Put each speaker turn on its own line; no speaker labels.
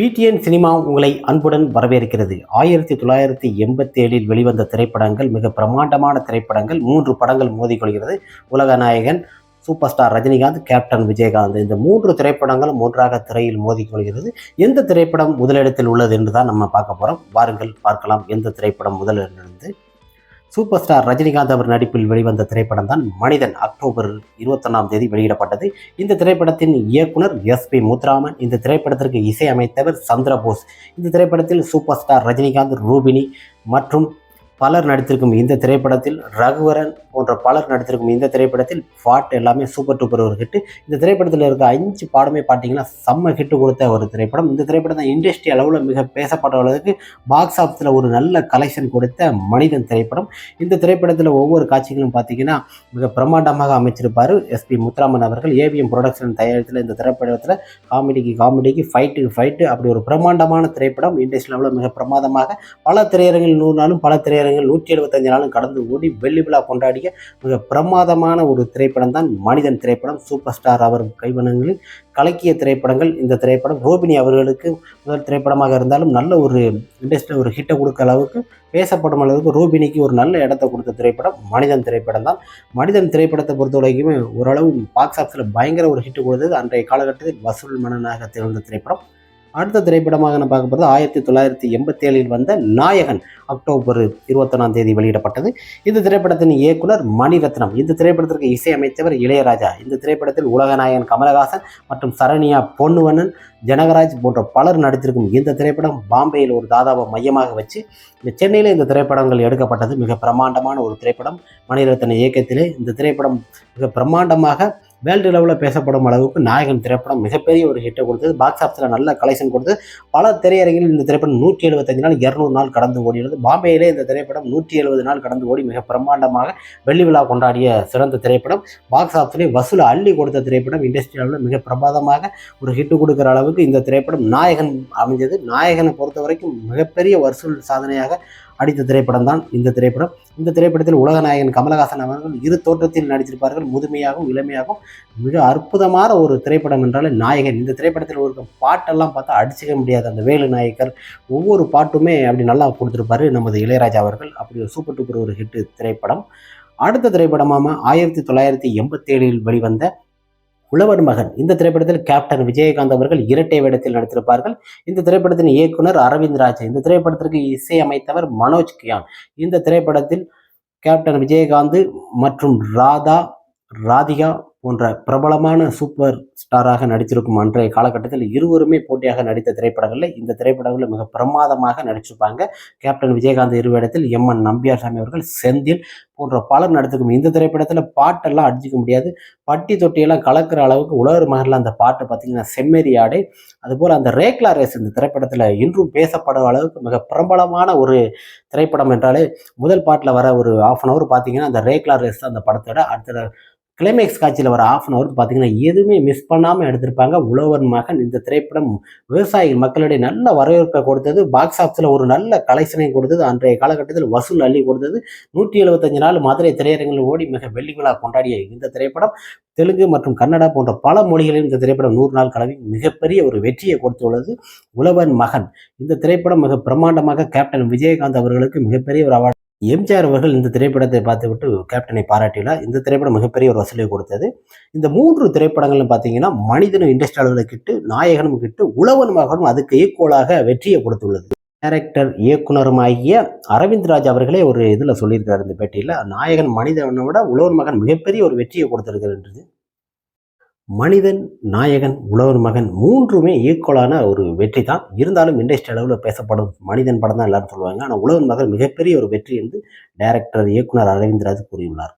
PTN cinema உங்களை அன்புடன் வரவேற்கிறது. ஆயிரத்தி தொள்ளாயிரத்தி எண்பத்தி ஏழில் வெளிவந்த திரைப்படங்கள் மிக பிரம்மாண்டமான திரைப்படங்கள் மூன்று படங்கள் மோதிக்கொள்கிறது உலக நாயகன் super star Rajinikanth captain Vijayakanth. இந்த மூன்று திரைப்படங்களும் ஒன்றாக திரையில் மோதிக்கொள்கிறது எந்த திரைப்படம் முதலிடத்தில் உள்ளது என்று தான் நம்ம பார்க்க போகிறோம் வாருங்கள் பார்க்கலாம். எந்த திரைப்படம் முதலிடத்திலிருந்து சூப்பர் ஸ்டார் ரஜினிகாந்த் அவர் நடிப்பில் வெளிவந்த திரைப்படம் தான் மனிதன். அக்டோபர் இருபத்தொன்னாம் தேதி வெளியிடப்பட்டது. இந்த திரைப்படத்தின் இயக்குனர் எஸ் பி முத்துராமன் இந்த திரைப்படத்திற்கு இசையமைத்தவர் சந்திரபோஸ். இந்த திரைப்படத்தில் சூப்பர் ஸ்டார் ரஜினிகாந்த் ரூபினி மற்றும் பலர் நடித்திருக்கும் இந்த திரைப்படத்தில் ரகுவரன் போன்ற பலர் நடித்திருக்கும் இந்த திரைப்படத்தில் பாட்டு எல்லாமே சூப்பர் டூப்பர் ஒரு ஹிட்டு இந்த திரைப்படத்தில் இருக்க அஞ்சு பாடமே பார்த்தீங்கன்னா செம்ம ஹிட்டு கொடுத்த ஒரு திரைப்படம். இந்த திரைப்படம் தான் இண்டஸ்ட்ரி அளவில் மிக பேசப்பட்ட அளவுக்கு பாக்ஸ் ஆஃபீஸில் ஒரு நல்ல கலெக்ஷன் கொடுத்த மனிதன் திரைப்படம். இந்த திரைப்படத்தில் ஒவ்வொரு காட்சிகளும் பார்த்தீங்கன்னா மிக பிரம்மாண்டமாக அமைச்சிருப்பார் எஸ்பி முத்துராமன் அவர்கள். ஏவிஎம் ப்ரொடக்ஷன் தயாரித்தில் இந்த திரைப்படத்தில் காமெடிக்கு காமெடிக்கு ஃபைட்டுக்கு ஃபைட்டு அப்படி ஒரு பிரம்மாண்டமான திரைப்படம். இண்டஸ்ட்ரி லெவலில் மிக பிரமாதமாக பல திரையரங்கில் நூறு நாளும் பல திரையரங்கில் நூற்றி எழுபத்தஞ்சு நாளும் கடந்து ஓடி வெள்ளி விழா கொண்டாடிய மிக பிரமாதமான ஒரு திரைப்படம் தான் மனிதன் திரைப்படம். சூப்பர் ஸ்டார் அவர் கைவனங்களில் கலக்கிய திரைப்படங்கள். இந்த திரைப்படம் ரோபினி அவர்களுக்கு முதல் திரைப்படமாக இருந்தாலும் நல்ல ஒரு இண்டஸ்ட்ரியில் ஒரு ஹிட்டை கொடுக்க அளவுக்கு பேசப்படும் அளவுக்கு ரோபினிக்கு ஒரு நல்ல இடத்த கொடுத்த திரைப்படம் மனிதன் திரைப்படம் தான். மனிதன் திரைப்படத்தை பொறுத்த வரைக்குமே ஓரளவு பாக்ஸ் ஆஃபீஸில் பயங்கர ஒரு ஹிட் கொடுத்தது. அன்றைய காலகட்டத்தில் வசூல் மன்னனாக திகழ்ந்த திரைப்படம் அடுத்த திரைப்படமாக நான் பார்க்க போகிறது ஆயிரத்தி தொள்ளாயிரத்தி எண்பத்தி ஏழில் வந்த நாயகன் அக்டோபர் இருபத்தொன்னாம் தேதி வெளியிடப்பட்டது. இந்த திரைப்படத்தின் இயக்குனர் மணிரத்னம். இந்த திரைப்படத்திற்கு இசையமைத்தவர் இளையராஜா. இந்த திரைப்படத்தில் உலகநாயகன் கமலஹாசன் மற்றும் சரண்யா பொன்னுவண்ணன் ஜனகராஜ் போன்ற பலர் நடித்திருக்கும் இந்த திரைப்படம் பாம்பேயில் ஒரு தாதாவை மையமாக வச்சு இந்த சென்னையில் இந்த திரைப்படங்கள் எடுக்கப்பட்டது. மிக பிரம்மாண்டமான ஒரு திரைப்படம். மணிரத்ன இயக்கத்திலே இந்த திரைப்படம் மிக பிரம்மாண்டமாக வேர்ல்டு லெவலில் பேசப்படும் அளவுக்கு நாயகன் திரைப்படம் மிகப்பெரிய ஒரு ஹிட்டை கொடுத்தது. பாக்ஸ் ஆஃபீஸில் நல்ல கலெக்ஷன் கொடுத்து பல திரையரங்கில் இந்த திரைப்படம் நூற்றி எழுபத்தஞ்சு நாள் இரநூறு நாள் கடந்து ஓடினது பாம்பேயிலே இந்த திரைப்படம் நூற்றி எழுபது நாள் கடந்து ஓடி மிக பிரம்மாண்டமாக வெள்ளி விழா கொண்டாடிய சிறந்த திரைப்படம். பாக்ஸ் ஆஃபீஸிலே வசூல் அள்ளி கொடுத்த திரைப்படம் இண்டஸ்ட்ரி லெவலில் மிக பிரமாதமாக ஒரு ஹிட்டு கொடுக்குற அளவுக்கு இந்த திரைப்படம் நாயகன் அமைஞ்சது. நாயகனை பொறுத்த வரைக்கும் மிகப்பெரிய வசூல் சாதனையாக அடித்த திரைப்படம் தான் இந்த திரைப்படம். இந்த திரைப்படத்தில் உலகநாயகன் கமலஹாசன் அவர்கள் இரு தோற்றத்தில் நடித்திருப்பார்கள். முதுமையாகவும் இளமையாகவும். மிக அற்புதமான ஒரு திரைப்படம் என்றாலே நாயகன். இந்த திரைப்படத்தில் ஒரு பாட்டெல்லாம் பார்த்தா அடிச்சுக்க முடியாது. அந்த வேலு நாயக்கர் ஒவ்வொரு பாட்டுமே அப்படி நல்லா கொடுத்துருப்பாரு நமது இளையராஜா அவர்கள். அப்படி ஒரு சூப்பர் டூப்பர் ஒரு ஹிட்டு திரைப்படம். அடுத்த திரைப்படமாக ஆயிரத்தி தொள்ளாயிரத்தி எண்பத்தி ஏழில் வெளிவந்த உழவர் மகன். இந்த திரைப்படத்தில் கேப்டன் விஜயகாந்த் அவர்கள் இரட்டை வேடத்தில் நடித்திருப்பார்கள். இந்த திரைப்படத்தின் இயக்குனர் அரவிந்த் ராஜ். இந்த திரைப்படத்திற்கு இசையமைத்தவர் மனோஜ் கியான். இந்த திரைப்படத்தில் கேப்டன் விஜயகாந்த் மற்றும் ராதா ராதிகா போன்ற பிரபலமான சூப்பர் ஸ்டாராக நடித்திருக்கும் அன்றைய காலகட்டத்தில் இருவருமே போட்டியாக நடித்த திரைப்படங்களில் இந்த திரைப்படங்களில் மிக பிரமாதமாக நடிச்சிருப்பாங்க. கேப்டன் விஜயகாந்த் இருவேடத்தில் எம் என் நம்பியார் சாமி அவர்கள் செந்தில் போன்ற பலர் நடத்துக்கும் இந்த திரைப்படத்தில் பாட்டெல்லாம் அடிச்சிக்க முடியாது. பட்டி தொட்டியெல்லாம் கலக்கிற அளவுக்கு உலக மகளில் அந்த பாட்டு பார்த்தீங்கன்னா செம்மறி ஆடை. அதுபோல் அந்த ரேக்லா ரேஸ் இந்த திரைப்படத்தில் இன்றும் பேசப்படும் அளவுக்கு மிக பிரபலமான ஒரு திரைப்படம் என்றாலே முதல் பாட்டில் வர ஒரு ஆஃப் அன் ஹவர் பார்த்தீங்கன்னா அந்த ரேக்லா ரேஸ் அந்த படத்தோட அடுத்த கிளைமேக்ஸ் காட்சியில் வர ஆஃப் அன் ஹவருக்கு பார்த்தீங்கன்னா எதுவுமே மிஸ் பண்ணாமல் எடுத்திருப்பாங்க. உழவன் மகன் இந்த திரைப்படம் விவசாயிகள் மக்களிடையே நல்ல வரவேற்பை கொடுத்தது. பாக்ஸ் ஆஃபீஸில் ஒரு நல்ல கலெக்ஷனை கொடுத்தது. அன்றைய காலகட்டத்தில் வசூல் அள்ளி கொடுத்தது. நூற்றி எழுபத்தஞ்சு நாள் மதுரை திரையரங்கில் ஓடி மிக வெள்ளி விழா கொண்டாடிய இந்த திரைப்படம் தெலுங்கு மற்றும் கன்னடா போன்ற பல மொழிகளில் இந்த திரைப்படம் நூறு நாள் கலவி மிகப்பெரிய ஒரு வெற்றியை கொடுத்துள்ளது. உழவன் மகன். இந்த திரைப்படம் மிக பிரம்மாண்டமாக கேப்டன் விஜயகாந்த் அவர்களுக்கு மிகப்பெரிய ஒரு அவார்டு எம்ஜிஆர் அவர்கள் இந்த திரைப்படத்தை பார்த்துவிட்டு கேப்டனை பாராட்டினார். இந்த திரைப்படம் மிகப்பெரிய ஒரு வசூலை கொடுத்தது. இந்த மூன்று திரைப்படங்களும் பார்த்தீங்கன்னா மனிதனும் இண்டஸ்ட்ரி அளவில் கிட்டு நாயகனும் கிட்டு உழவன் மகனும் அதுக்கு ஈக்குவலாக வெற்றியை கொடுத்துள்ளது. டேரக்டர் இயக்குனருமாகிய அரவிந்த் ராஜ் அவர்களே ஒரு இதில் சொல்லியிருக்காரு இந்த பேட்டியில். நாயகன் மனிதனை விட உழவன் மகன் மிகப்பெரிய ஒரு வெற்றியை கொடுத்திருக்கிறது மனிதன் நாயகன் உழவர் மகன் மூன்றுமே ஈக்குவலான ஒரு வெற்றி தான் இருந்தாலும் இண்டஸ்ட்ரி அளவில் பேசப்படும் மனிதன் படம் தான் எல்லாரும் சொல்லுவாங்க. ஆனால் உழவர் மகன் மிகப்பெரிய ஒரு வெற்றி என்று டைரக்டர் இயக்குனர் அரவிந்த் ராஜ் கூறியுள்ளார்.